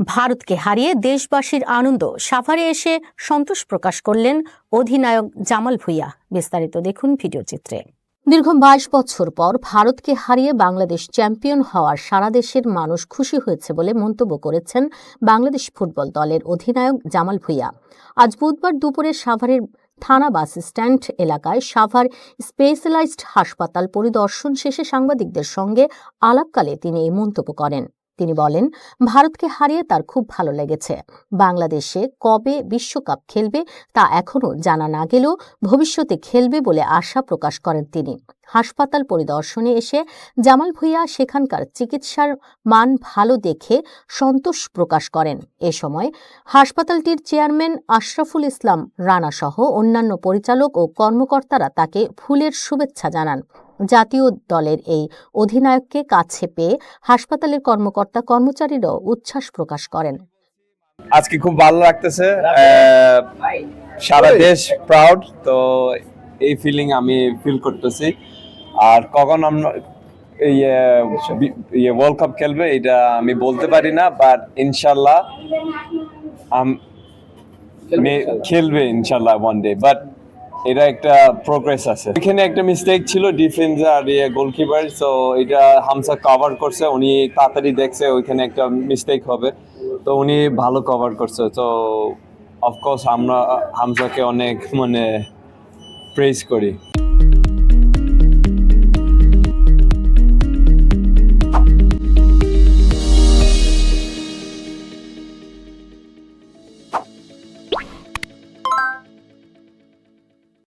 ভারতকে হারিয়ে দেশবাসীর আনন্দ সাভারে এসে সন্তোষ প্রকাশ করলেন অধিনায়ক জামাল ভুইয়া। বিস্তারিত দেখুন ভিডিও চিত্রে। দীর্ঘ বাইশ বছর পর ভারতকে হারিয়ে বাংলাদেশ চ্যাম্পিয়ন হওয়ার সারা দেশের মানুষ খুশি হয়েছে বলে মন্তব্য করেছেন বাংলাদেশ ফুটবল দলের অধিনায়ক জামাল ভুইয়া। আজ বুধবার দুপুরে সাভারের থানা বাস স্ট্যান্ড এলাকায় সাভার স্পেশালাইজড হাসপাতাল পরিদর্শন শেষে সাংবাদিকদের সঙ্গে আলাপকালে তিনি এই মন্তব্য করেন। তিনি বলেন, ভারতকে হারিয়ে তার খুব ভালো লেগেছে। বাংলাদেশে কবে বিশ্বকাপ খেলবে তা এখনও জানা না গেলেও ভবিষ্যতে খেলবে বলে আশা প্রকাশ করেন তিনি। হাসপাতাল পরিদর্শনে এসে জামাল ভুইয়া সেখানকার চিকিৎসার মান ভালো দেখে সন্তোষ প্রকাশ করেন। এ সময় হাসপাতালটির চেয়ারম্যান আশরাফুল ইসলাম রানা সহ অন্যান্য পরিচালক ও কর্মকর্তারা তাকে ফুলের শুভেচ্ছা জানান। জাতীয় দলের এই অধিনায়ককে কাছে পেয়ে হাসপাতালের কর্মকর্তা কর্মচারীরাও উচ্ছ্বাস প্রকাশ করেন। আজকে খুব ভালো লাগতেছে সারা দেশ প্রাউড তো এই ফিলিং আমি ফিল করতেছি। আর কখন আমরা ইয়ে ওয়ার্ল্ড কাপ খেলবে এটা আমি বলতে পারি না বাট ইনশাল্লাহ খেলবে ইনশাল্লাহ। ওয়ান ডে বাট এটা একটা প্রোগ্রেস আছে। এখানে একটা মিস্টেক ছিল ডিফেন্স আর ইয়ে গোলকিপার সো এটা হামসা কভার করছে, উনি তাড়াতাড়ি দেখছে, ওইখানে একটা মিস্টেক হবে। তো উনি ভালো কভার করছে তো অফকোর্স আমরা হামসাকে অনেক মানে প্রেস করি।